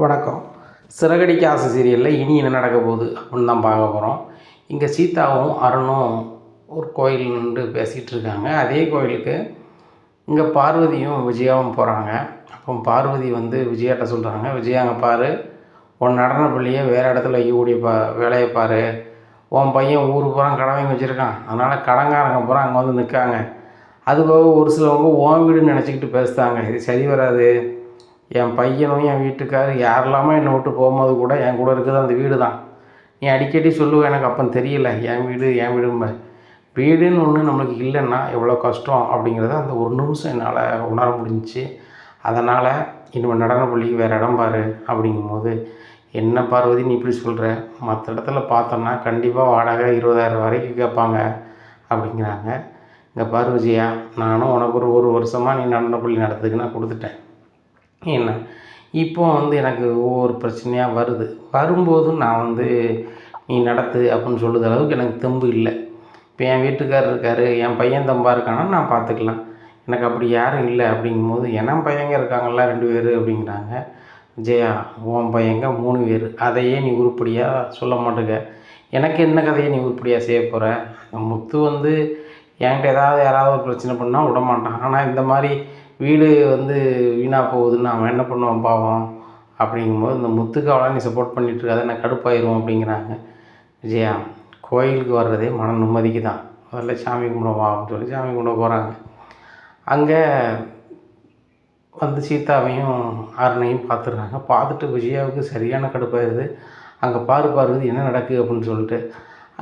வணக்கம். சிறகடிக்க ஆசை சீரியலில் இனி என்ன நடக்க போகுது அப்படின்னு தான் பார்க்க போகிறோம் இங்கே சீதாவும் அருணும் ஒரு கோயில் நின்று பேசிகிட்டு இருக்காங்க. அதே கோயிலுக்கு இங்கே பார்வதியும் விஜயாவும் போகிறாங்க அப்போ பார்வதி வந்து விஜயாட்ட சொல்கிறாங்க விஜயாங்க பாரு. உன் நடன பள்ளியை வேறு இடத்துல வைக்கக்கூடிய பா வேலையை பாரு. உன் பையன் ஊர் பூரா கடமை வாங்கி வச்சுருக்கான். அதனால் கடங்காரங்க பூரா அங்கே வந்து நிற்காங்க அது போக ஒரு சிலவங்க ஓன் வீடுன்னு நினச்சிக்கிட்டு பேசுகிறாங்க இது சரி வராது. என் பையனும் என் வீட்டுக்காரர் யாரெல்லாமோ என்னை விட்டு போகும்போது கூட என் கூட இருக்குது அந்த வீடு தான் நீ அடிக்கடி சொல்லுவேன் எனக்கு அப்போ தெரியல என் வீடு என் வீடும்ப வீடுன்னு ஒன்று நம்மளுக்கு இல்லைன்னா எவ்வளோ கஷ்டம் அப்படிங்கிறத அந்த ஒரு நிமிஷம் என்னால் உணர முடிஞ்சிச்சு. அதனால் இனிமேல் நடன பள்ளிக்கு வேறு இடம் பாரு அப்படிங்கும்போது என்ன பார்வதி நீ இப்படி சொல்கிற மற்ற இடத்துல பார்த்தோன்னா கண்டிப்பாக வாடகை இருபதாயிரம் வரைக்கும் கேட்பாங்க அப்படிங்கிறாங்க. இங்கே பார்வதியா நானும் உனக்கு ஒரு ஒரு வருஷமாக நீ நடன பள்ளி நடத்துக்கு நான் கொடுத்துட்டேன். என்ன? இப்போ வந்து எனக்கு ஒவ்வொரு பிரச்சனையாக வருது. வரும்போதும் நான் வந்து நீ நடத்து அப்படின்னு சொல்லுற அளவுக்கு எனக்கு தெம்பு இல்லை. இப்போ என் வீட்டுக்காரர் இருக்கார் என் பையன் தம்பா இருக்கானா நான் பார்த்துக்கலாம் எனக்கு அப்படி யாரும் இல்லை அப்படிங்கும்போது என் பையங்க இருக்காங்களா ரெண்டு பேர் அப்படிங்கிறாங்க. ஜெயா உன் பையங்க மூணு பேர். அதையே நீ உருப்படியாக சொல்ல மாட்டேங்க எனக்கு என்ன கதையை நீ உருப்படியாக செய்ய போகிற முத்து வந்து என்கிட்ட ஏதாவது யாராவது ஒரு பிரச்சனை பண்ணால் விட மாட்டான் ஆனால் இந்த மாதிரி வீடு வந்து வீணாக போகுதுன்னு அவன் என்ன பண்ணுவான் பாவம்? அப்படிங்கும்போது இந்த முத்துக்கு நீ சப்போர்ட் பண்ணிகிட்ருக்காத இருக்காத நான் கடுப்பாயிரும் அப்படிங்கிறாங்க. விஜயா கோயிலுக்கு வர்றதே மன நிம்மதிக்கு தான் முதல்ல சாமி கும்பிடுவா அப்படின்னு சொல்லி சாமி கும்பிட போகிறாங்க அங்கே வந்து சீதாவையும் அருணையும் பார்த்துடுறாங்க. பார்த்துட்டு விஜயாவுக்கு சரியான கடுப்பாயிருது. அங்கே பாரு பார்வதி என்ன நடக்குது அப்படின்னு சொல்லிட்டு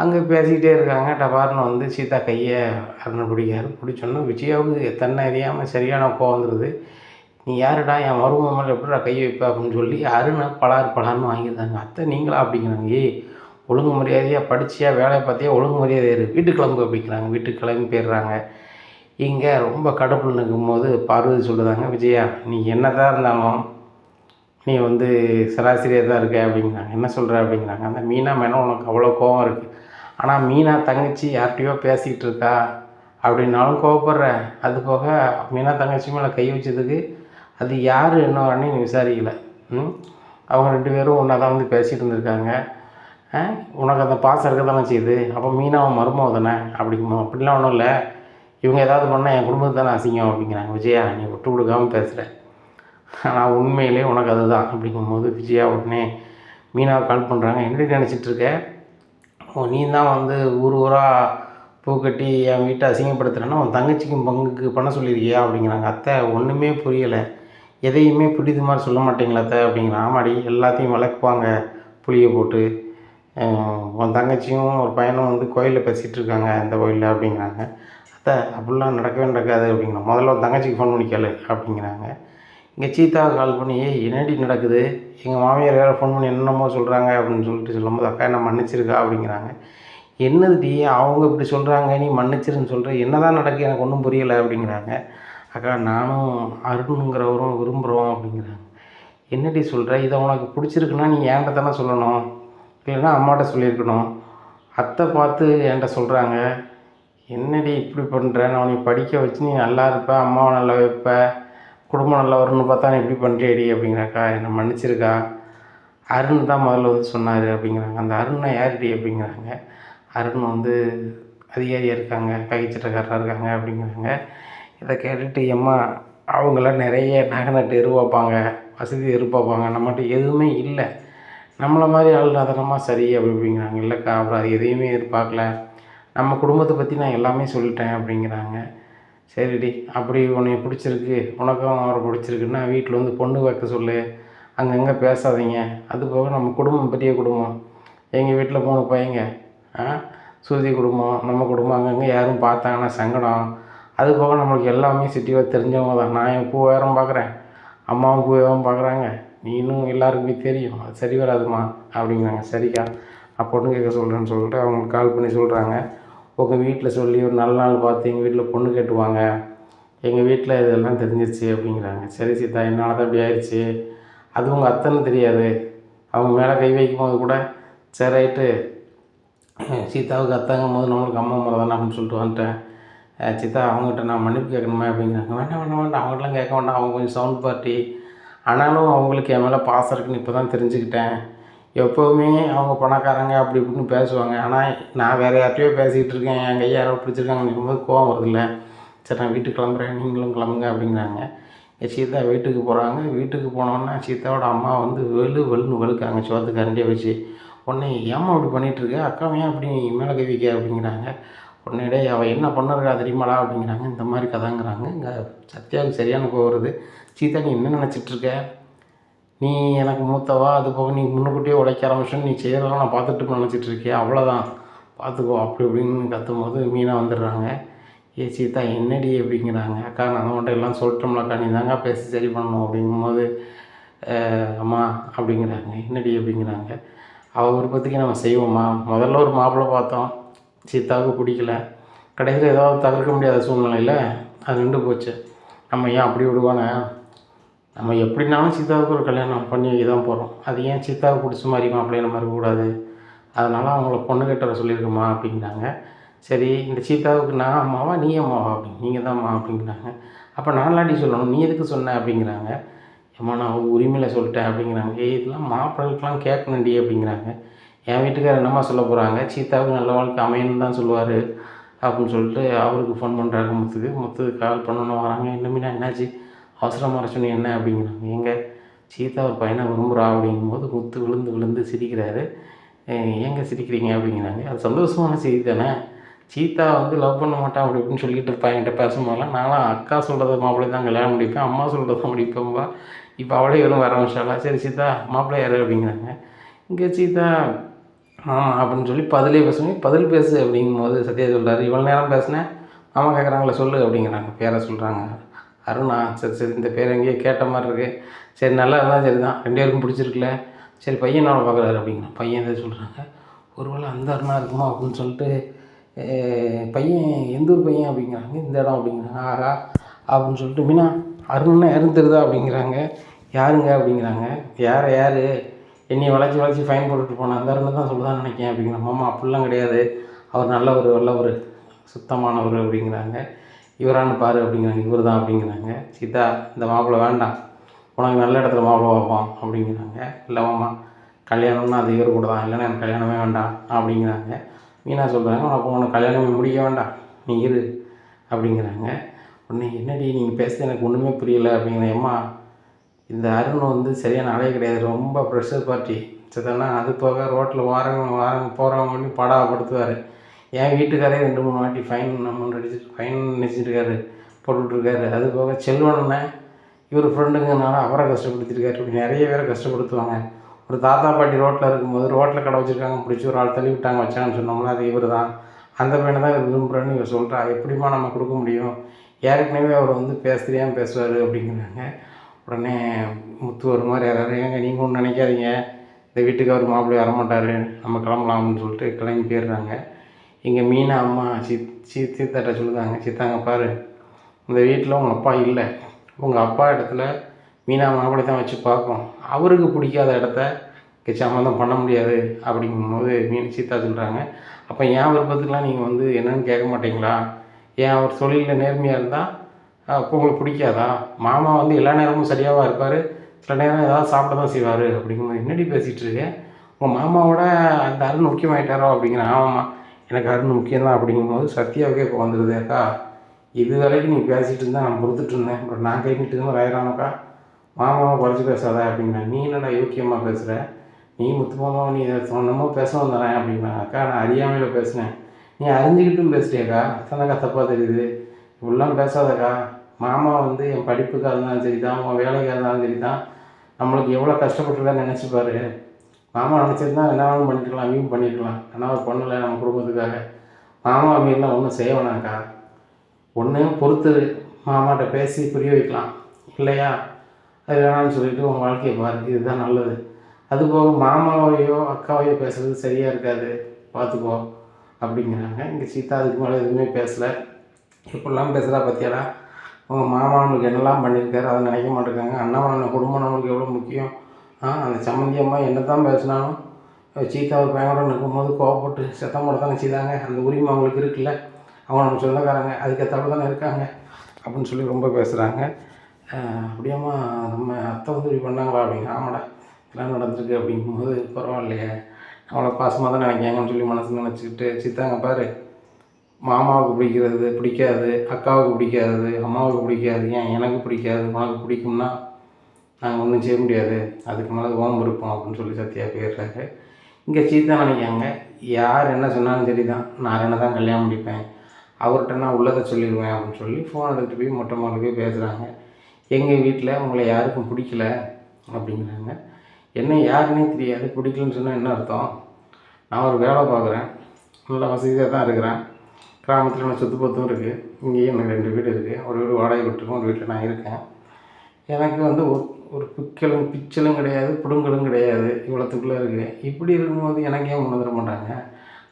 அங்கே பேசிக்கிட்டே இருக்காங்க. டபார்னு வந்து சீதா கையை அருணை பிடிக்காரு. பிடிச்சோன்னா விஜயாவுக்கு தன்னை அறியாமல் சரியான கோவம் வந்துடுது நீ யாருடா? என் மருமக மேலே எப்படிடா கை வைப்ப அப்படின்னு சொல்லி அருணை பலார் பலார்னு வாங்கியிருந்தாங்க. அத்தை நீங்களா அப்படிங்கிறாங்க. ஏய் ஒழுங்கு மரியாதையாக படிச்சியா? வேலையை பார்த்தியா? ஒழுங்கு மரியாதை இரு. வீட்டுக்கு கிளம்பு அப்படிங்கிறாங்க. வீட்டுக்கு கிளம்பி போயிடுறாங்க. இங்கே ரொம்ப கடுப்பில் நிற்கும்போது பார்வதி சொல்லுதாங்க விஜயா நீ என்னதான் இருந்தாலும் நீ வந்து சராசரியாக தான் இருக்க அப்படிங்கிறாங்க. என்ன சொல்கிற அப்படிங்கிறாங்க. அந்த மீனா மேலே உனக்கு அவ்வளோ கோவம் இருக்குது ஆனால் மீனா தங்கச்சி யார்கிட்டயோ பேசிக்கிட்டு இருக்கா? அப்படின்னாலும் கோவப்படுற அது போக மீனா தங்கச்சி மேலே கை வச்சதுக்கு அது யார் என்ன வரணும் நீ ம்? அவங்க ரெண்டு பேரும் ஒன்றா தான் வந்து பேசிகிட்டு இருந்திருக்காங்க. உனக்கு அந்த பாசம் இருக்க தானே செய்யுது? அப்போ மீனாவும் மருமக தானே? அப்படிங்குமோ அப்படிலாம் ஒன்றும் இல்லை. இவங்க ஏதாவது பண்ணால் என் குடும்பத்தை தானே அசிங்கம் அப்படிங்கிறாங்க. விஜயா நீ விட்டு கொடுக்காமல் பேசுகிற ஆனால் உண்மையிலே உனக்கு அதுதான். அப்படிங்கும்போது விஜயா உடனே மீனாவை கால் பண்ணுறாங்க என்னடி நினச்சிட்டு இருக்கேன் ஓ நீ தான் வந்து ஊர் ஊராக பூ கட்டி என் வீட்டை அசிங்கப்படுத்துகிறேன்னா உன் தங்கச்சிக்கும் பங்குக்கு பண்ண சொல்லியிருக்கியா அப்படிங்கிறாங்க. அத்தை ஒன்றுமே புரியலை. எதையுமே பிடித்த மாதிரி சொல்ல மாட்டீங்களா அத்தை அப்படிங்கிறான். ஆமாடி எல்லாத்தையும் விளக்குவாங்க புளியை போட்டு. உன் தங்கச்சியும் ஒரு பையனும் வந்து கோயிலில் பேசிகிட்டு இருக்காங்க இந்த கோயிலில் அப்படிங்கிறாங்க. அத்தை அப்படிலாம் நடக்கவே நடக்காது அப்படிங்கிறான். முதல்ல உன் தங்கச்சிக்கு ஃபோன் பண்ணி கேளு அப்படிங்கிறாங்க. இங்கே சீதா கால் பண்ணி "ஏய், என்னடி நடக்குது? எங்கள் மாமியார் வேறு ஃபோன் பண்ணி என்னென்னமோ சொல்கிறாங்க அப்படின்னு சொல்லிட்டு சொல்லும்போது அக்கா என்ன மன்னிச்சிருக்கா? அப்படிங்கிறாங்க. என்னதுடி? அவங்க இப்படி சொல்கிறாங்க நீ மன்னிச்சிருன்னு சொல்கிற என்ன தான் நடக்கு? எனக்கு ஒன்றும் புரியலை அப்படிங்கிறாங்க. அக்கா நானும் அருணுங்கிறவரும் விரும்புகிறோம் அப்படிங்கிறாங்க. என்னடி சொல்கிற இதை உனக்கு பிடிச்சிருக்குன்னா நீ என்கிட்ட தானே சொல்லணும். இல்லைன்னா அம்மாட்ட சொல்லியிருக்கணும். அத்தை பார்த்து என்கிட்ட சொல்கிறாங்க என்னடி இப்படி பண்ணுற நான் உன்னை படிக்க வச்சு நீ நல்லா இருப்ப அம்மாவை நல்லா வைப்பேன் குடும்பம் நல்லா வரும்னு பார்த்தா நீ இப்படி பண்ணுறியடி அப்படிங்கிறாக்கா. என்னை மன்னிச்சிருக்கா. அருண் தான் முதல்ல வந்து சொன்னார் அப்படிங்கிறாங்க. அந்த அருணை யாருடி அப்படிங்கிறாங்க. அருண் வந்து அதிகாரியாக இருக்காங்க கைச்சிட்டக்காரராக இருக்காங்க அப்படிங்கிறாங்க. இதை கேட்டுட்டு எம்மா அவங்களாம் நிறைய நகை நட்டு எதிர்பார்ப்பாங்க வசதி எதிர்பார்ப்பாங்க நம்மகிட்ட எதுவுமே இல்லை. நம்மளை மாதிரி ஆள் அதனமாக சரி அப்படி அப்படிங்கிறாங்க. இல்லைக்கா அப்புறம் அது எதையுமே எதிர்பார்க்கல. நம்ம குடும்பத்தை பற்றி நான் எல்லாமே சொல்லிட்டேன் அப்படிங்கிறாங்க. சரிடி அப்படி உன்னை பிடிச்சிருக்கு உனக்கும் அவரை பிடிச்சிருக்குன்னா வீட்டில் வந்து பொண்ணு வைக்க சொல்லு அங்கங்கே பேசாதீங்க. அது போக நம்ம குடும்பம் பெரிய குடும்பம். எங்கள் வீட்டில் மூணு பையங்க. ஆ சுருதி குடும்பம் நம்ம குடும்பம் அங்கங்கே யாரும் பார்த்தாங்கன்னா சங்கடம். அது போக நம்மளுக்கு எல்லாமே சிட்டிவாக தெரிஞ்சவங்க தான். நான் என் பூவாயிரம் பார்க்குறேன். அம்மாவும் பூவாயிரம் பார்க்குறாங்க. நீனும் எல்லாருக்குமே தெரியும். அது சரி வராதுமா? அப்படிங்கிறாங்க. சரிக்கா நான் பொண்ணு கேட்க சொல்கிறேன்னு சொல்லிட்டு அவங்களுக்கு கால் பண்ணி சொல்கிறாங்க உங்கள் வீட்டில் சொல்லி ஒரு நல்ல நாள் பார்த்து எங்கள் வீட்டில் பொண்ணு கேட்டுவாங்க. எங்கள் வீட்டில் இதெல்லாம் தெரிஞ்சிருச்சு அப்படிங்கிறாங்க. சரி சீதா என்னால் தான் அப்படி ஆயிடுச்சு அது உங்கள் அத்தைன்னு தெரியாது. அவங்க மேலே கை வைக்கும் போது கூட சரி ரைட்டு. சீதாவுக்கு அத்தாங்கும் போது நம்மளுக்கு அம்மா முறை தானே அப்படின்னு சொல்லிட்டு வந்துட்டேன். சீதா அவங்ககிட்ட நான் மன்னிப்பு கேட்கணுமே அப்படிங்கிறாங்க. வேண்டாம் வேண்டாம் வேண்டாம். அவங்ககிட்டலாம் கேட்க வேண்டாம். அவங்க கொஞ்சம் சவுண்ட் பார்ட்டி. ஆனாலும் அவங்களுக்கு என் மேலே பாசம் இருக்குன்னு இப்போ தான் தெரிஞ்சுக்கிட்டேன். எப்போவுமே அவங்க பணக்காரங்க அப்படி இப்படின்னு பேசுவாங்க. ஆனால் நான் வேறு யார்கிட்டயோ பேசிக்கிட்டு இருக்கேன். என் கையை யாரோ பிடிச்சிருக்காங்கன்னு போது கோவம் வருதில்ல. சரி நான் வீட்டுக்கு கிளம்புறேன். நீங்களும் கிளம்புங்க அப்படிங்கிறாங்க. சீதா வீட்டுக்கு போகிறாங்க வீட்டுக்கு போனோன்னே சீதாவோட அம்மா வந்து வெளு வெளுன்னு வெளுக்காங்க. சோத்துக்கு கரண்டியை வச்சு. உடனே ஏம்மா அப்படி பண்ணிகிட்ருக்க அக்காவும் ஏன் அப்படி மேலே கவிக்க அப்படிங்கிறாங்க. உடனே அவள் என்ன பண்ணிருக்கா தெரியுமாடா அப்படிங்கிறாங்க. இந்த மாதிரி கதைங்கிறாங்க. இங்கே சத்யாவுக்கு சரியான கோவம் வருது. சீதா நீ என்ன நினச்சிட்ருக்க நீ எனக்கு மூத்தவா அது போக நீ முன்னுக்கூட்டியே உழைக்க ஆரம்பிச்சுன்னு நீ செய்கிறதெல்லாம் நான் பார்த்துட்டு நினச்சிட்டு இருக்கேன். அவ்வளோதான் பார்த்துக்கோ அப்படி இப்படின்னு கத்தும்போது மீனா வந்துடுறாங்க. ஏ சீதா என்னடி அப்படிங்கிறாங்க. அக்கா நான் உன்ட்ட எல்லாம் சொல்லிட்டோம்லக்கா நீ தாங்க பேசி சரி பண்ணணும் அப்படிங்கும்போது அம்மா அப்படிங்கிறாங்க. என்னடி? அப்படிங்கிறாங்க. அவள் விருப்பத்துக்கு நம்ம செய்வோம்மா. முதல்ல ஒரு மாப்பிள்ளை பார்த்தோம். சீதாவுக்கு பிடிக்கல. கடைசியில் ஏதாவது தவிர்க்க முடியாத சூழ்நிலையில் அது நின்று போச்சு. நம்ம ஏன் அப்படி விடுவானே? நம்ம எப்படினாலும் சீதாவுக்கு ஒரு கல்யாணம் பண்ணி வைக்க தான் போகிறோம் அது ஏன் சீதாவுக்கு பிடிச்ச மாதிரி மாப்பிள்ளைய நம்ம இருக்கக்கூடாது? அதனால் அவங்கள பொண்ணு கட்டுற சொல்லியிருக்கோமா அப்படிங்கிறாங்க. சரி இந்த சீதாவுக்கு நான் அம்மாவா நீ அம்மாவா அப்படின்னு நீங்கள் தான் அம்மா அப்படிங்கிறாங்க. அப்போ நான்லாட்டி சொல்லணும் நீ எதுக்கு சொன்ன அப்படிங்கிறாங்க. ஏம்மா நான் உரிமையில் சொல்லிட்டேன் அப்படிங்கிறாங்க. ஏய் இதெல்லாம் மாப்பிள்ளைக்கெலாம் கேட்கணுண்டி அப்படிங்கிறாங்க. என் வீட்டுக்காரர் என்னம்மா சொல்ல போகிறாங்க சீதாவுக்கு நல்ல வாழ்க்கை அமையன்னு தான் சொல்லுவார் அப்படின்னு சொல்லிட்டு அவருக்கு ஃபோன் பண்ணுறாங்க முத்துக்கு. முத்துக்கு கால் பண்ணணும் வராங்க. இன்னுமே நான் என்னாச்சு? அவசரமாக வர என்ன அப்படிங்கிறாங்க. எங்கள் சீதா ஒரு பையனை விரும்புகிறா அப்படிங்கும்போது முத்து விழுந்து விழுந்து சிரிக்கிறாரு. ஏங்க சிரிக்கிறீங்க? அப்படிங்கிறாங்க. அது சந்தோஷமான செய்தி தானே சீதா வந்து லவ் பண்ண மாட்டான் அப்படி இப்படின்னு சொல்லிட்டு இருப்பான் என்கிட்ட பேசும்போதெல்லாம் நானும் அக்கா சொல்கிறத மாப்பிள்ளை தான் கல்யாணம் முடிப்பேன் அம்மா சொல்கிறத முடிப்பேன்பா இப்போ அவளே வெறும் வர ஆரம்பிச்சாளா சரி சீதா மாப்பிள்ளை யார்? அப்படிங்கிறாங்க. இங்கே சீதா ஆ அப்படின்னு சொல்லி பதிலே பேசுவேன் பதில் பேசு அப்படிங்கும்போது சத்யா சொல்கிறாரு இவ்வளோ நேரம் பேசினேன். மாமா கேட்குறாங்களே சொல்லு அப்படிங்கிறாங்க. பேரை சொல்கிறாங்க அருணா சரி சரி இந்த பேர் எங்கேயோ கேட்ட மாதிரி இருக்குது சரி நல்லா இருந்தால் சரி தான் ரெண்டு பேருக்கும் பிடிச்சிருக்குல்ல. சரி பையன் நான் பார்க்குறாரு அப்படிங்கிற பையன் எதை சொல்கிறாங்க ஒருவேளை அந்த அருணா இருக்குமா அப்படின்னு சொல்லிட்டு பையன் எந்த ஊர் பையன்? அப்படிங்கிறாங்க. இந்த இடம் அப்படிங்கிறாங்க. ஆகா அப்படின்னு சொல்லிட்டு மீனா அருண்னா யாரும் தெரியுதா அப்படிங்கிறாங்க. யாருங்க? அப்படிங்கிறாங்க. யார் யார்? என்னை வளைச்சி வளைச்சி ஃபைன் போட்டுட்டு போனேன் அந்த அருணை தான் சொல்லுதான்னு நினைக்கிறேன் அப்படிங்கிற மாமா அப்படிலாம் கிடையாது. அவர் நல்லவர் வல்லவர் சுத்தமானவர் அப்படிங்கிறாங்க. இவரான்னு பாரு அப்படிங்கிறாங்க. இவர் தான் அப்படிங்கிறாங்க. சீதா இந்த மாப்பிள்ளை வேண்டாம். உனக்கு நல்ல இடத்துல மாப்பிள்ளை பார்ப்போம் அப்படிங்கிறாங்க. இல்லை மாமா கல்யாணம்னா அது இவர் கூட தான். இல்லைன்னா எனக்கு கல்யாணமே வேண்டாம் அப்படிங்கிறாங்க. மீனா சொல்கிறாங்க உனக்கு உனக்கு கல்யாணமே முடிக்க வேண்டாம். நீ இரு. அப்படிங்கிறாங்க. உடனே என்னடி நீங்கள் பேசுறது எனக்கு ஒன்றுமே புரியல. அப்படிங்கிற அம்மா இந்த அருண் வந்து சரியான ஆளே கிடையாது. ரொம்ப ப்ரெஷர் பார்ட்டி சரிதானா அது போக ரோட்டில் வாரங்க வாரங்க போகிறவங்க பண்ணி படாப்படுத்துவார் என் வீட்டுக்காரே ரெண்டு மூணு வாட்டி ஃபைன் அமௌண்ட் அடிச்சு ஃபைன் நினச்சிட்ருக்காரு போட்டுட்ருக்காரு அது போக செல்வனே இவர் ஃப்ரெண்டுங்கனால அவரை கஷ்டப்படுத்திருக்காரு. இப்படி நிறைய பேரை கஷ்டப்படுத்துவாங்க. ஒரு தாத்தா பாட்டி ரோட்டில் இருக்கும்போது ரோட்டில் கடை வச்சுருக்காங்க பிடிச்சி ஒரு ஆள் தள்ளி விட்டாங்க வச்சாங்கன்னு சொன்னோம்னா அது இவர் தான். அந்த பையனை தான் இவர் விரும்புகிறேன்னு இவர் சொல்கிறா எப்படிம்மா நம்ம கொடுக்க முடியும்? ஏற்கனவே அவர் வந்து பேச பேசுவார் அப்படிங்கிறாங்க. உடனே முத்து ஒரு மாதிரி யாராவது ஏங்க நீங்கள் ஒன்றும் நினைக்காதீங்க. இந்த வீட்டுக்கு அவர் மாப்பிள்ளை வரமாட்டார். நம்ம கிளம்பலாம்னு சொல்லிட்டு கிளம்பி போயிடுறாங்க. இங்கே மீனா அம்மா சித் சி சீத்தாட்ட சொல்லுதாங்க. சீத்தாங்க பாரு இந்த வீட்டில் உங்கள் அப்பா இல்லை. உங்கள் அப்பா இடத்துல மீனா மாப்பிள்ளை தான் வச்சு பார்க்கும். அவருக்கு பிடிக்காத இடத்த இங்கே சம்மந்தம் பண்ண முடியாது அப்படிங்கும்போது மீன் சீத்தா சொல்கிறாங்க அப்போ என் விருப்பத்துக்குலாம் நீங்கள் வந்து என்னென்னு கேட்க மாட்டீங்களா? ஏன் அவர் தொழிலில் நேர்மையாக இருந்தால் அப்போ உங்களுக்கு பிடிக்காதா? மாமா வந்து எல்லா நேரமும் சரியாக இருப்பார்? சில நேரம் ஏதாவது சாப்பிட தான் செய்வார் அப்படிங்கும்போது என்னடி பேசிகிட்டு இருக்கேன் உங்கள் மாமாவோட அந்த அருண் முக்கியமாயிட்டாரோ அப்படிங்கிற ஆமாம்மா. எனக்கு அருண் முக்கியம்தான் அப்படிங்கும்போது சத்யாவுக்கே இப்போ வந்துடுது அக்கா இது வரைக்கும் நீ பேசிகிட்டு இருந்தால் நான் பொறுத்துட்டு இருந்தேன். பட் நான் கேட்டுட்டு நீட்டு ஆயிராமக்கா மாமாவை குறைச்சி பேசாத அப்படின்னா நீ என்னடா யோக்கியமாக பேசுகிற நீ முத்து நீ நீ சொன்னமோ பேச வந்தேன் அப்படின்னா அக்கா நான் அறியாமையில் பேசினேன். நீ அறிஞ்சிக்கிட்டும் பேசுறியாக்கா. அத்தனைக்கா தப்பாக தெரியுது. இப்படிலாம் பேசாதக்கா. மாமா வந்து என் படிப்புக்காக இருந்தாலும் சரி தான் உன் வேலைக்காக இருந்தாலும் சரி தான் நம்மளுக்கு எவ்வளோ கஷ்டப்பட்டுருக்கான்னு நினச்சிப்பாரு மாமா நினச்சிருந்தா என்ன வேணாலும் பண்ணிருக்கலாம் அவங்க பண்ணிக்கலாம் ஆனால் அவர் பண்ணலை நம்ம குடும்பத்துக்காக. மாமா மீறிலாம் ஒன்றும் செய்ய வேணாம்க்கா. ஒன்று பொறுத்து மாமாட்ட பேசி புரிய வைக்கலாம். இல்லையா? அது வேணாம்னு சொல்லிட்டு உன் வாழ்க்கையை பாரு. இதுதான் நல்லது. அதுபோக மாமாவையோ அக்காவையோ பேசுறது சரியாக இருக்காது. பார்த்துக்கோ. அப்படிங்கிறாங்க. இங்கே சீதா அதுக்கு மேலே எதுவுமே பேசலை. இப்படிலாம் பேசுகிறா பார்த்தியாடா உங்கள் மாமா நம்மளுக்கு என்னெல்லாம் பண்ணியிருக்காரு அதை நினைக்க மாட்டேங்காங்க அண்ணா குடும்பம் நம்மளுக்கு எவ்வளோ முக்கியம்? அந்த சம்மந்தி அம்மா என்ன தான் பேசினாலும் சீதாவை பையனோட நிற்கும்போது கோவப்பட்டு சத்தம் போட தானே செய்தாங்க. அந்த உரிமை அவங்களுக்கு இருக்குல்ல. அவங்க நம்ம சொந்தக்காரங்க அதுக்கேற்றாப்புல தானே இருக்காங்க அப்படின்னு சொல்லி ரொம்ப பேசுகிறாங்க அப்படியாம்மா நம்ம அத்தை வந்து இப்படி பண்ணாங்களா அப்படிங்க ஆமாடா இதெல்லாம் நடந்திருக்கு அப்படிங்கும்போது பரவாயில்லையே. அவளை பாசமாக தான் நினைக்காங்கன்னு சொல்லி மனசு நினச்சிக்கிட்டு சித்தாங்க பாரு. மாமாவுக்கு பிடிக்கிறது பிடிக்காது அக்காவுக்கு பிடிக்காது அம்மாவுக்கு பிடிக்காது ஏன் எனக்கு பிடிக்காது உனக்கு பிடிக்கும்னா நாங்கள் ஒன்றும் செய்ய முடியாது. அதுக்கு மேலே ஓம் இருப்போம் அப்படின்னு சொல்லி சத்யா போயிடுறாரு. இங்கே சீதா நினைக்காங்க யார் என்ன சொன்னாலும் சரி தான் நான் என்ன தான் கல்யாணம் முடிப்பேன். அவர்கிட்ட நான் உள்ளதை சொல்லிடுவேன் அப்படின்னு சொல்லி ஃபோன் எடுத்துகிட்டு போய் மொட்டை மாலை போய் பேசுகிறாங்க எங்கள் வீட்டில் உங்களை யாருக்கும் பிடிக்கல அப்படிங்கிறாங்க. என்ன யாருன்னே தெரியாது. பிடிக்கலன்னு சொன்னால் என்ன அர்த்தம்? நான் ஒரு வேலை பார்க்குறேன். நல்ல வசதியாக தான் இருக்கிறேன். கிராமத்தில் நான் சுத்து பத்தும் இருக்குது இங்கேயும் எனக்கு ரெண்டு வீடு இருக்குது ஒரு வீடு வாடகை விட்டுருக்கோம் ஒரு வீட்டில் நான் இருக்கேன். எனக்கு வந்து ஒரு பிக்கலும் பிச்சலும் கிடையாது பிடுங்கலும் கிடையாது. இவ்வளோத்துக்குள்ளே இருக்குது இப்படி இருக்கும்போது எனக்கு ஏன் முன்ன தர மாட்டாங்க?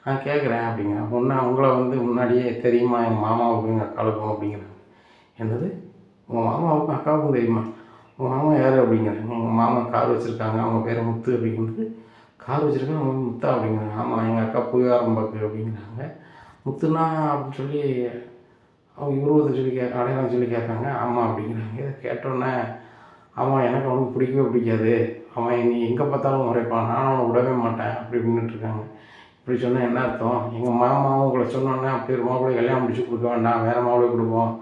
நான் கேட்குறேன் அப்படிங்கிறேன் முன்னே அவங்கள வந்து முன்னாடியே தெரியுமா? எங்கள் மாமாவுக்கும் எங்கள் அக்காவுக்கும் அப்படிங்கிறாங்க. என்னது? உங்கள் மாமாவுக்கும் அக்காவுக்கும் தெரியுமா? உங்கள் மாமா யார் அப்படிங்கிறாங்க. எங்கள் மாமா கார் வச்சுருக்காங்க. அவங்க பேர் முத்து அப்படிங்கிறது. கார் வச்சுருக்காங்க அவங்க முத்தா அப்படிங்கிறாங்க. ஆமாம் எங்கள் அக்கா புகாரம் பாக்கு அப்படிங்கிறாங்க. முத்துனா அப்படின்னு சொல்லி அவங்க உருவத்தை சொல்லி கே அடையாளம் சொல்லி கேட்குறாங்க. ஆமாம் அப்படிங்கிறாங்க. இதை கேட்டோன்னே அவன் எனக்கு அவனுக்கு பிடிக்கவே பிடிக்காது. அவன் நீ எங்கே பார்த்தாலும் முறைப்பான் நானும் அவனை விடவே மாட்டேன். அப்படி இப்படின்னுட்டு இருக்காங்க. இப்படி சொன்னால் என்ன அர்த்தம்? எங்கள் மாமாவும் உங்களை சொன்னோன்னே அப்படி ஒரு மாப்பிள்ளை கல்யாணம் முடிச்சு கொடுக்க வேண்டாம். வேறு மாப்பிள்ளை கொடுப்போம்.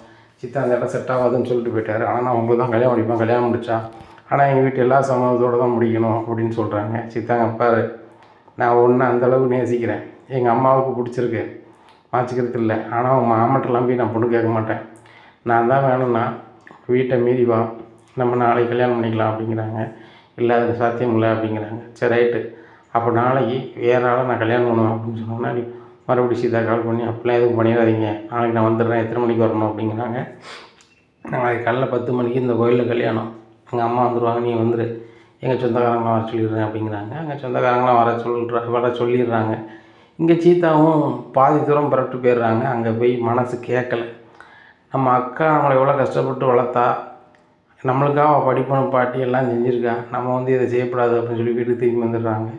சித்தா அந்த இடம் செட் ஆகாதுன்னு சொல்லிட்டு போயிட்டாரு. ஆனால் நான் உங்களுக்கு தான் கல்யாணம் முடிப்பேன் கல்யாணம் முடிச்சா? ஆனால் எங்கள் வீட்டு எல்லா சம்மதத்தோடு தான் முடிக்கணும் அப்படின்னு சொல்கிறாங்க சித்தாங்க பாரு. நான் ஒன்று அந்தளவுக்கு நேசிக்கிறேன். எங்கள் அம்மாவுக்கு பிடிச்சிருக்கு. மாச்சிக்கிறது இல்லை. ஆனால் உங்கள் மாமட்டெல்லாம் போய் நான் பொண்ணு கேட்க மாட்டேன். நான் தான் வேணும்னா வீட்டை மீறி வா. நம்ம நாளைக்கு கல்யாணம் பண்ணிக்கலாம் அப்படிங்கிறாங்க. இல்லை அது சாத்தியம் இல்லை அப்படிங்கிறாங்க. சரி ரைட்டு. அப்போ நாளைக்கு வேறு ஆளை நான் கல்யாணம் பண்ணுவேன் அப்படின்னு சொன்னோன்னா நீ மறுபடியும் சீதா கால் பண்ணி அப்படிலாம் எதுவும் பண்ணிடாதீங்க. நாளைக்கு நான் வந்துடுறேன். எத்தனை மணிக்கு வரணும்? அப்படிங்கிறாங்க. நாளைக்கு காலைல பத்து மணிக்கு இந்த கோயிலில் கல்யாணம். எங்கள் அம்மா வந்துடுவாங்க நீ வந்துடு எங்கள் சொந்தக்காரங்களாம் வர சொல்லிடுறேன் அப்படிங்கிறாங்க. அங்கே சொந்தக்காரங்களாம் வர சொல்கிற வர சொல்லிடுறாங்க. இங்கே சீதாவும் பாதி தூரம் புறப்பட்டு போயிடுறாங்க. அங்கே போய் மனசு கேட்கல. நம்ம அக்கா நம்மளை எவ்வளோ கஷ்டப்பட்டு வளர்த்தா நம்மளுக்காக அவள் படிப்பணும் பாட்டி எல்லாம் செஞ்சுருக்கா. நம்ம வந்து இதை செய்யக்கூடாது அப்படின்னு சொல்லி வீட்டுக்கு திரும்பி வந்துடுறாங்க.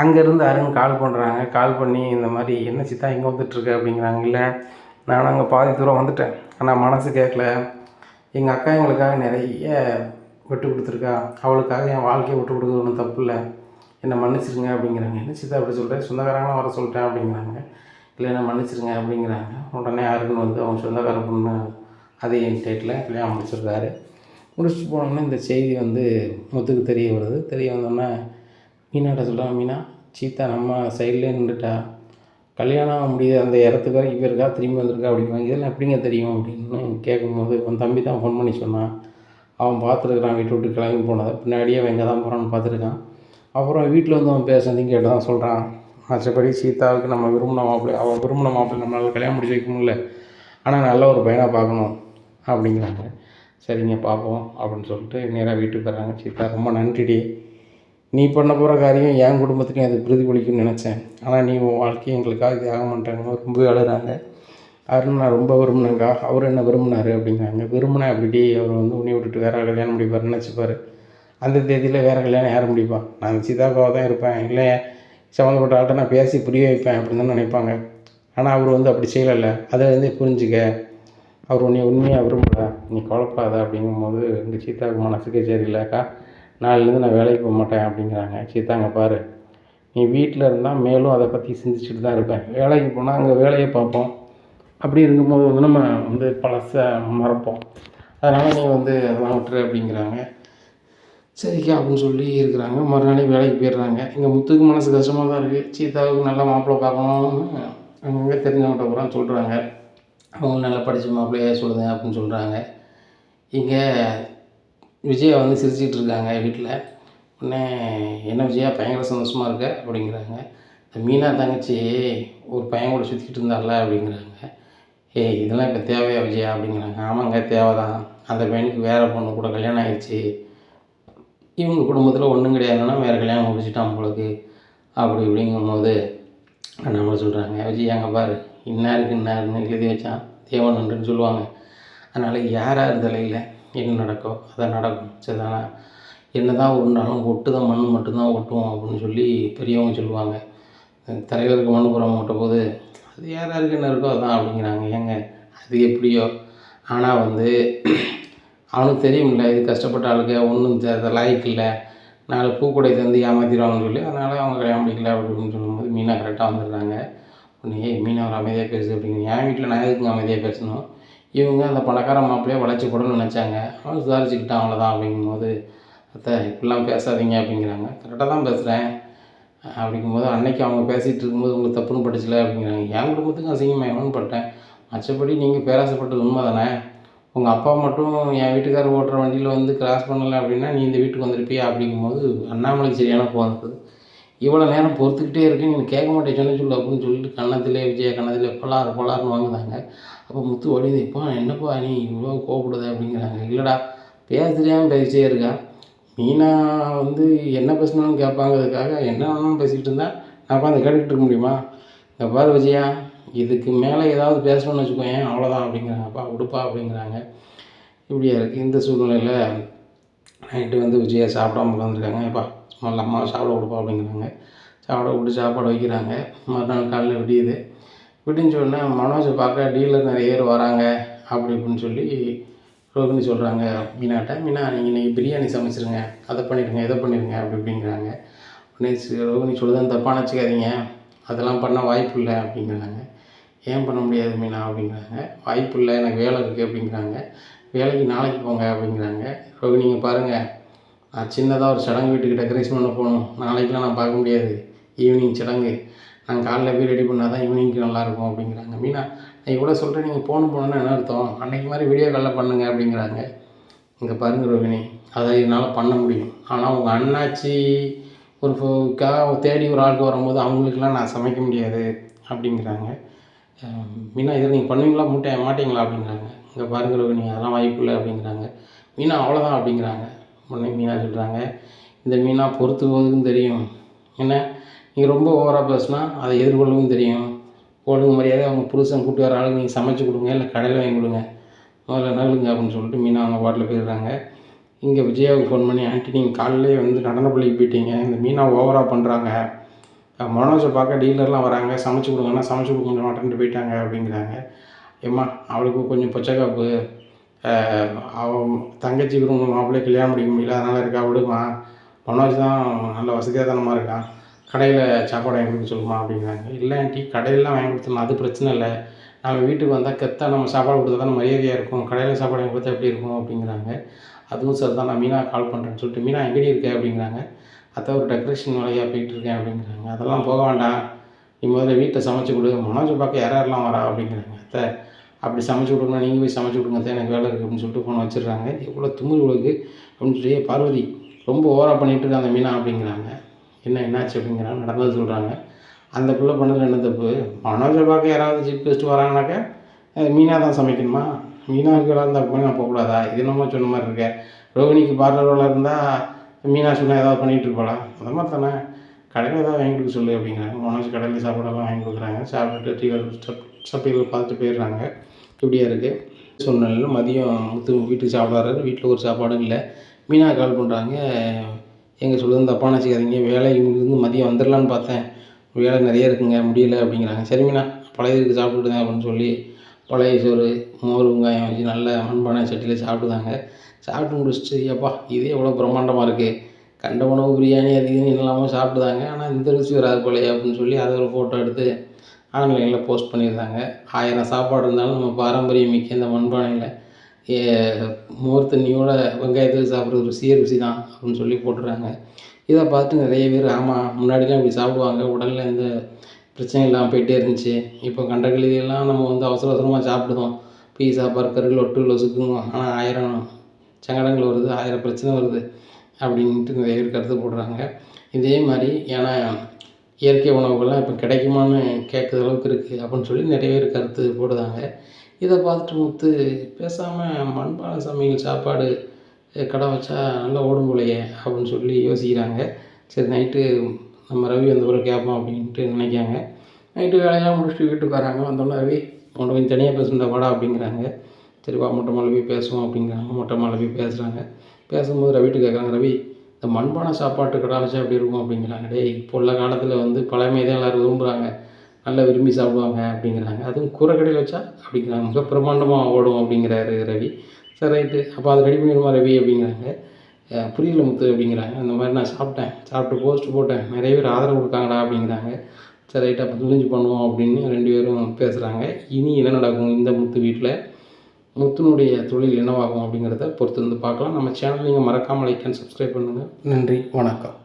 அங்கேருந்து அருண் கால் பண்ணுறாங்க. கால் பண்ணி இந்த மாதிரி என்ன சித்தா இங்கே வந்துட்டுருக்க? அப்படிங்கிறாங்க இல்லை நானும் அங்கே பாதி தூரம் வந்துட்டேன். ஆனால் மனசு கேட்கல. எங்கள் அக்கா எங்களுக்காக நிறைய விட்டு கொடுத்துருக்கா. அவளுக்காக என் வாழ்க்கையை விட்டு கொடுக்குறது ஒன்றும் தப்பு இல்லை. என்னை மன்னிச்சிருங்க அப்படிங்கிறாங்க. என்ன சித்தா அப்படி சொல்கிறேன் சொந்தக்காரங்களும் வர சொல்லிட்டேன் அப்படிங்கிறாங்க. இல்லை என்ன மன்னிச்சிருங்க அப்படிங்கிறாங்க. உடனே அருண் வந்து அவங்க சொந்தக்கார பொண்ணு அதே டேட்டில் கல்யாணம் முடிச்சிருக்காரு. முடிச்சுட்டு போனோன்னே இந்த செய்தி வந்து முத்துக்கு தெரிய வருது. தெரிய வந்தோடனே மீனாட்ட சொல்கிறாங்க மீனா சீத்தா நம்ம சைட்லேயே நின்றுட்டா. கல்யாணம் முடியுது. அந்த இடத்துக்கு வரைக்கும் இப்போ இருக்கா திரும்பி வந்திருக்கா அப்படிங்கிறாங்க இதெல்லாம் எப்படிங்க தெரியும்? அப்படின்னு கேட்கும்போது உன் தம்பி தான் ஃபோன் பண்ணி சொன்னான். அவன் பார்த்துருக்குறான் வீட்டு விட்டு கிளம்பி போனதை. பின்னாடியே அவன் எங்கே தான் போகிறான்னு பார்த்துருக்கான். அப்புறம் வீட்டில் வந்து அவன் பேசுனதையும் கேட்டு தான் சொல்கிறான் மற்றபடி சீதாவுக்கு நம்ம விரும்பின மாப்பிள்ளை அவன் விரும்பின மாப்பிள்ளை நம்மளால் கல்யாணம் முடிச்சு வைக்க முடியல. ஆனால் நல்ல ஒரு பையனாக பார்க்கணும் அப்படிங்கிறாங்க. சரிங்க பார்ப்போம் அப்படின்னு சொல்லிட்டு நேராக வீட்டுக்கு வர்றாங்க. சீதா ரொம்ப நன்றிடி. நீ பண்ண போகிற காரியம் என் குடும்பத்துக்கும் அது பிரதிபலிக்கும்னு நினச்சேன். ஆனால் நீ உன் வாழ்க்கையை எங்களுக்காக தியாகம் பண்ணுறாங்க ரொம்ப அழுறாங்க. அருண் நான் ரொம்ப விரும்பினேங்க்கா அவர் என்ன விரும்பினாரு அப்படிங்கிறாங்க. விரும்பினேன் அப்படி அவர் வந்து உன்னை விட்டுட்டு வேறு கல்யாணம் முடிப்பார் நினச்சிப்பாரு. அந்த தேதியில் வேறு கல்யாணம் யார் முடிப்பா? நான் சீதாக்காவாக தான் இருப்பேன். இல்லை சம்மந்தப்பட்ட ஆள்கிட்ட நான் பேசி புரிய வைப்பேன் அப்படின்னு தான் நினைப்பாங்க. ஆனால் அவர் வந்து அப்படி செய்யலைல்ல அதை வந்து புரிஞ்சுக்க. அவர் உன்னை உண்மையாக விரும்பல நீ குழப்பாத அப்படிங்கும்போது எங்கள் சீதாவுக்கு மனசுக்கே சரியில்லைக்கா நாளையிலேருந்து நான் வேலைக்கு போக மாட்டேன் அப்படிங்கிறாங்க. சீதாங்க பாரு. நீ வீட்டில் இருந்தால் மேலும் அதை பற்றி சிந்திச்சுட்டு தான் இருப்பேன். வேலைக்கு போனால் அங்கே வேலையை பார்ப்போம். அப்படி இருக்கும்போது வந்து நம்ம வந்து பழசை மறப்போம். அதனால் நீ வந்து அதெல்லாம் விட்டுரு அப்படிங்கிறாங்க. சரிக்கா அப்படின்னு சொல்லி இருக்கிறாங்க. மறுநாளே வேலைக்கு போயிடுறாங்க. எங்கள் முத்துக்கு மனசு கஷ்டமாக தான் இருக்குது சீதாவுக்கு நல்லா மாப்பிள்ளை பார்க்கணும்னு அங்கங்கே தெரிஞ்சவங்கிட்ட போகிறான்னு சொல்கிறாங்க அவங்க நல்லா படித்த மாப்பிள்ளையே சொல்லுங்க அப்படின்னு சொல்கிறாங்க இங்கே விஜயா வந்து சிரிச்சிக்கிட்டு இருக்காங்க வீட்டில் உடனே என்ன விஜயா பயங்கர சந்தோஷமாக இருக்க? அப்படிங்கிறாங்க. இந்த மீனா தங்கச்சி ஒரு பையன் கூட சுற்றிக்கிட்டு இருந்தால அப்படிங்கிறாங்க. ஏய் இதெல்லாம் இப்போ தேவையா விஜயா? அப்படிங்கிறாங்க. ஆமாங்க தேவை தான் அந்த பையனுக்கு வேறு பொண்ணு கூட கல்யாணம் ஆகிடுச்சு இவங்க குடும்பத்தில் ஒன்றும் கிடையாதுன்னா வேறு கல்யாணம் முடிச்சுட்டான் உங்களுக்கு அப்படி இப்படிங்கும்போது நம்மளை சொல்கிறாங்க விஜய் அங்கே பாரு. இன்னாருக்கு இன்னாருன்னு எழுதி வச்சான். தேவனன்றன்னு சொல்லுவாங்க. அதனால் யார் யார் தலையில் என்ன நடக்கோ அதை நடக்கும் சரிதானா? என்ன தான் ஒன்றாலும் ஒட்டு தான் மண் மட்டும்தான் ஒட்டுவோம் அப்படின்னு சொல்லி பெரியவங்க சொல்லுவாங்க. தலைவருக்கு மண் புறம் ஓட்ட போது அது யார் யாருக்கு என்ன இருக்கோ அதான் அப்படிங்கிறாங்க. ஏங்க அது எப்படியோ? ஆனால் வந்து அவனுக்கு தெரியும்ல இது கஷ்டப்பட்ட ஆளுக்கு ஒன்றும் லாய்க்கு இல்லை. நாலு பூக்கூடை தந்து ஏமாற்றிடுவாங்கன்னு சொல்லி அதனால் அவங்க கல்யாணம் பிடிக்கல அப்படின்னு சொல்லுவாங்க மீனா கரெக்டாக வந்துடுறாங்க. உடனே ஏய் மீனா ஒரு அமைதியாக பேசு அப்படிங்க என் வீட்டில் நான் எதுக்குங்க அமைதியாக பேசணும்? இவங்க அந்த பணக்கார மாப்பிள்ளையே வளைச்சி போடணும்னு நினச்சாங்க. அவன் சுதாரிச்சுக்கிட்டான் அவ்வளோதான் அப்படிங்கும்போது அத்தை இப்படிலாம் பேசாதீங்க அப்படிங்கிறாங்க. கரெக்டாக தான் பேசுகிறேன் அப்படிங்கும்போது அன்னைக்கு அவங்க பேசிகிட்டு இருக்கும்போது உங்களுக்கு தப்புன்னு பட்டுச்சுல அப்படிங்கிறாங்க. என் குடும்பத்துக்கும் அசிங்கமாக அசிங்கமாகணும்னு பட்டேன். மற்றபடி நீங்கள் பேராசைப்பட்டது உண்மை தானே உங்கள் அப்பா மட்டும் என் வீட்டுக்காரர் ஓட்டுற வண்டியில் வந்து கிராஸ் பண்ணலை அப்படின்னா நீ இந்த வீட்டுக்கு வந்திருப்பியா அப்படிங்கும்போது அண்ணாமலைக்கு சரியான கோவம் இருக்குது இவ்வளோ நேரம் பொறுத்துக்கிட்டே இருக்கு. நீங்கள் கேட்க மாட்டேன் சொல்ல சொல்லு அப்படின்னு சொல்லிட்டு கன்னத்திலே விஜய கன்னத்தில் பொலார் பொலார்னு வாங்குனாங்க அப்போ முத்து ஒடிது இப்போ என்னப்பா நீ இவ்வளோ கோவப்படுத அப்படிங்கிறாங்க. இல்லைடா பேச தெரியாமல் பேசிட்டே இருக்கா. மீனா வந்து என்ன பேசணும்னு கேட்பாங்கிறதுக்காக என்ன வேணாலும் பேசிக்கிட்டு இருந்தால் நான் உட்காந்து கேட்டுக்கிட்டு இருக்க முடியுமா? இந்த பாரு விஜயா இதுக்கு மேலே ஏதாவது பேசணும்னு வச்சுக்கோங்க அவ்வளோதான் அப்படிங்கிறாங்கப்பா உடுப்பா விடுப்பா அப்படிங்கிறாங்க. இப்படியா இருக்குது இந்த சூழ்நிலையில் நைட்டு வந்து விஜயா சாப்பிடாம உட்காந்துருக்காங்க எப்பா சும்மா அம்மா சாப்பிட கொடுப்பா அப்படிங்கிறாங்க. சாப்பிட விட்டு சாப்பாடு வைக்கிறாங்க. மறுநாள் காலையில் விடியுது. விடிஞ்ச உடனே மனோஜை பார்க்க டீலர் நிறைய பேர் வராங்க அப்படி இப்படின்னு சொல்லி ரோகிணி சொல்கிறாங்க மீனாட்ட மீனா நீங்கள் இன்றைக்கி பிரியாணி சமைச்சிருங்க. அதை பண்ணிடுங்க இதை பண்ணிடுங்க அப்படி இப்படிங்கிறாங்க. உடனே சி- ரோகிணி சொல்லுதான் தப்பாக நினச்சிக்காதீங்க. அதெல்லாம் பண்ண வாய்ப்பு இல்லை அப்படிங்கிறாங்க. ஏன் பண்ண முடியாது மீனா? அப்படிங்கிறாங்க. வாய்ப்பு இல்லை எனக்கு வேலை இருக்குது அப்படிங்கிறாங்க. வேலைக்கு நாளைக்கு போங்க அப்படிங்கிறாங்க. ரோகிணிங்க பாருங்கள் நான் சின்னதாக ஒரு சடங்கு வீட்டுக்கு டெக்கரேஷன் பண்ண போகணும். நாளைக்கெலாம் நான் பார்க்க முடியாது. ஈவினிங் சடங்கு. நான் காலைல போய் ரெடி பண்ணால் தான் ஈவினிங்க்கு நல்லாயிருக்கும் அப்படிங்கிறாங்க. மீனா நான் இவ்வளோ சொல்கிறேன் நீங்கள் போகணும் போகணுன்னு என்ன அர்த்தம்? அன்றைக்கி மாதிரி வீடியோ காலில் பண்ணுங்க அப்படிங்கிறாங்க. இங்கே பாருங்க ரோகிணி அதை என்னால் பண்ண முடியும். ஆனால் உங்கள் அண்ணாச்சி ஒரு தேடி ஒரு ஆளுக்கு வரும்போது அவங்களுக்கெல்லாம் நான் சமைக்க முடியாது அப்படிங்கிறாங்க. மீனா இதில் நீங்கள் பண்ணுவீங்களா? முட்டை மாட்டீங்களா? அப்படிங்கிறாங்க. இங்கே பாருங்க ரோகிணி அதெல்லாம் வாய்ப்பு இல்லை அப்படிங்கிறாங்க. மீனா அவ்வளோதான் அப்படிங்கிறாங்க. உடனே மீனா சொல்கிறாங்க இந்த மீனா பொறுத்து தெரியும். என்ன? நீங்கள் ரொம்ப ஓவராக பேசுனா அதை எதிர்கொள்ளவும் தெரியும். ஒழுங்கு மரியாதை அவங்க புருஷன் கூட்டி வர ஆளுக்கு நீங்கள் சமைச்சு கொடுங்க இல்லை கடையில் வாங்கி கொடுங்க. முதல்ல நகலுங்க அப்படின்னு சொல்லிட்டு மீனா அவங்க பாட்டில் போயிடுறாங்க. இங்கே விஜயாவுக்கு ஃபோன் பண்ணி ஆண்டி நீங்கள் காலையிலே வந்து நடனப்பள்ளிக்கு போயிட்டீங்க. இந்த மீனா ஓவராக பண்ணுறாங்க மனோஜை பார்க்க டீலர்லாம் வராங்க. சமைச்சு கொடுங்கன்னா சமைச்சு கொடுக்க மாட்டேன்ட்டு போயிட்டாங்க அப்படிங்கிறாங்க. ஏம்மா அவளுக்கு கொஞ்சம் பொச்சக்காப்பு. அவன் தங்கச்சி விரும்ப மாப்பிள்ளைய கல்யாணம் முடிக்க முடியல அதனால் இருக்கா விடுமா. மனோஜ் தான் நல்ல வசதியாக தானமாக இருக்கான். கடையில் சாப்பாடு வாங்கி கொடுக்க சொல்லுமா அப்படிங்கிறாங்க. இல்லை ஆண்டி கடையிலலாம் வாங்கி கொடுத்துடலாம் அது பிரச்சனை இல்லை. நம்ம வீட்டுக்கு வந்தால் கெத்தா நம்ம சாப்பாடு கொடுத்தா தானே மரியாதையாக இருக்கும். கடையில் சாப்பாடு வாங்கி கொடுத்தா எப்படி இருக்கும் அப்படிங்கிறாங்க. அதுவும் சரி தான் நான் மீனா கால் பண்ணுறேன்னு சொல்லிட்டு மீனா எங்கடி இருக்கேன் அப்படிங்கிறாங்க. அத்தை ஒரு டெக்கரேஷன் வேலையாக போயிட்டு இருக்கேன் அப்படிங்கிறாங்க. அதெல்லாம் போக வேண்டாம். நீ முதல்ல வீட்டில் சமைச்சு கொடு. மனோஜ் பார்க்க யார் யாரெல்லாம் வரா? அப்படிங்கிறாங்க. அத்தை அப்படி சமைச்சு கொடுக்கணும் நீங்கள் போய் சமைச்சு கொடுங்க தான் எனக்கு வேலை இருக்குது அப்படின்னு சொல்லிட்டு ஃபோனை வச்சிடுறாங்க. எவ்வளோ தும்முல் இவளுக்கு அப்படின்னு சொல்லி பார்வதி ரொம்ப ஓவராக பண்ணிகிட்டு இருக்க அந்த மீனா அப்படிங்கிறாங்க. என்ன என்னாச்சு அப்படிங்கிறாங்க நடந்தது சொல்கிறாங்க அந்த பிள்ளை பண்ணதில் என்ன தப்பு? மனோஜை பார்க்க யாராவது சீஃப் கெஸ்ட் வராங்கனாக்கா மீனாக மீனா தான் சமைக்கணுமா? மீனாவுக்கு வேலை இருந்தால் மீனா போகக்கூடாதா? இது என்னமோ சொன்ன மாதிரி இருக்கேன் ரோஹினிக்கு பார்லர் இருந்தால் மீனா சொன்னால் ஏதாவது பண்ணிகிட்டு இருப்பாளா? அந்த மாதிரி தானே. கடையில் ஏதாவது வாங்கி கொடுக்க சொல்லு அப்படிங்கிறாங்க. மனோஜ் கடையில் சாப்பாடெல்லாம் வாங்கி கொடுக்குறாங்க. சாப்பிட்டுட்டு டீ ஸ்டப் பார்த்துட்டு போயிடுறாங்க. இப்படியாக இருக்குது சூழ்நிலையில் மதியம் முத்து வீட்டுக்கு சாப்பிடாரு வீட்டில் ஒரு சாப்பாடும் இல்லை. மீனா கால் பண்ணுறாங்க எங்கள் சொல்லுறது தப்பாக நினச்சிக்காதீங்க வேலை இருந்து மதியம் வந்துடலான்னு பார்த்தேன். வேலை நிறைய இருக்குங்க முடியல அப்படிங்கிறாங்க. சரி மீனா பழைய இதுக்கு சாப்பிட்டுடுங்க அப்படின்னு சொல்லி பழைய சோறு மோர் வெங்காயம் வச்சு நல்ல மண்பானை சட்டியில் சாப்பிடுதாங்க சாப்பிட்டு முடிச்சுட்டு எப்பா இது எவ்வளோ பிரம்மாண்டமாக இருக்குது கண்ட உணவு பிரியாணி அது இதுன்னு இல்லாமல் சாப்பிட்டுதாங்க. ஆனால் இந்த ருசி வராது போலையே அப்படின்னு சொல்லி அதை ஒரு ஃபோட்டோ எடுத்து ஆன்லைனில் போஸ்ட் பண்ணியிருந்தாங்க. ஆயிரம் சாப்பாடு இருந்தாலும் நம்ம பாரம்பரியம் மிக்க இந்த மண்பானையில் மோர் தண்ணியோட வெங்காயத்தில் சாப்பிட்ற ருசியே ருசி தான் அப்படின்னு சொல்லி போட்டுறாங்க. இதை பார்த்து நிறைய பேர் ஆமாம் முன்னாடிலாம் இப்படி சாப்பிடுவாங்க. உடலில் எந்த பிரச்சனையும் இல்லாமல் போயிட்டே இருந்துச்சு. இப்போ கண்டகளிலாம் நம்ம வந்து அவசர அவசரமாக சாப்பிடுதோம். பீஸா பர்கர் ஒட்டுகள் லொசுக்குங்க ஆனால் ஆயிரம் சங்கடங்கள் வருது ஆயிரம் பிரச்சனை வருது அப்படின்ட்டு நிறைய பேர் கருத்து போடுறாங்க. இதே மாதிரி ஏன்னா இயற்கை உணவுகள்லாம் இப்போ கிடைக்குமான்னு கேட்குற அளவுக்கு இருக்குது அப்படின்னு சொல்லி நிறைய பேர் கருத்து போடுறாங்க. இதை பார்த்துட்டு முத்து பேசாமல் மண்பானை சமையல் சாப்பாடு கடை வச்சா நல்லா ஓடும் போலையே அப்படின்னு சொல்லி யோசிக்கிறாங்க. சரி நைட்டு நம்ம ரவி அந்த பிறகு கேட்போம் அப்படின்ட்டு நினைக்காங்க நைட்டு வேலையெல்லாம் முடிச்சுட்டு வீட்டுக்கு வராங்க. வந்தோடனே ரவி உன்னை கொஞ்சம் தனியாக பேசுகிற வாடா அப்படிங்கிறாங்க. சரி வா மொட்டை மாலை போய் பேசுவோம் அப்படிங்கிறாங்க. மொட்டை மாலை போய் பேசுகிறாங்க பேசும்போது ரவிட்டு கேட்குறாங்க ரவி இந்த மண்பானை சாப்பாட்டு கடை வச்சா எப்படி இருக்கும் அப்படிங்கிறாங்க. டேய் இப்போ உள்ள காலத்தில் வந்து பழமை தான் எல்லோரும் விரும்புகிறாங்க நல்லா விரும்பி சாப்பிடுவாங்க அப்படிங்கிறாங்க. அதுவும் கூரை கடையில் வச்சா அப்படிங்கிறாங்க. மிக பிரம்மாண்டமாக ஓடும் அப்படிங்கிறாரு ரவி. சரி ரைட்டு. அப்போ அது ரெடி பண்ணிடுமா ரவி அப்படிங்கிறாங்க. புரியல முத்து அப்படிங்கிறாங்க. அந்த மாதிரி நான் சாப்பிட்டேன். சாப்பிட்டு போஸ்ட் போட்டேன். நிறைய பேர் ஆதரவு கொடுக்காங்கடா அப்படிங்கிறாங்க. சரி ரைட்டு. அப்போ துணிஞ்சு பண்ணுவோம் அப்படின்னு ரெண்டு பேரும் பேசுகிறாங்க இனி என்ன நடக்கும் இந்த முத்து வீட்டில்? முத்துனுடைய தொழில் என்னவாகும் அப்படிங்கிறத பொறுத்து வந்து பார்க்கலாம். நம்ம சேனல் நீங்கள் மறக்காமல் லைக் அண்ட் சப்ஸ்கிரைப் பண்ணுங்கள் நன்றி வணக்கம்.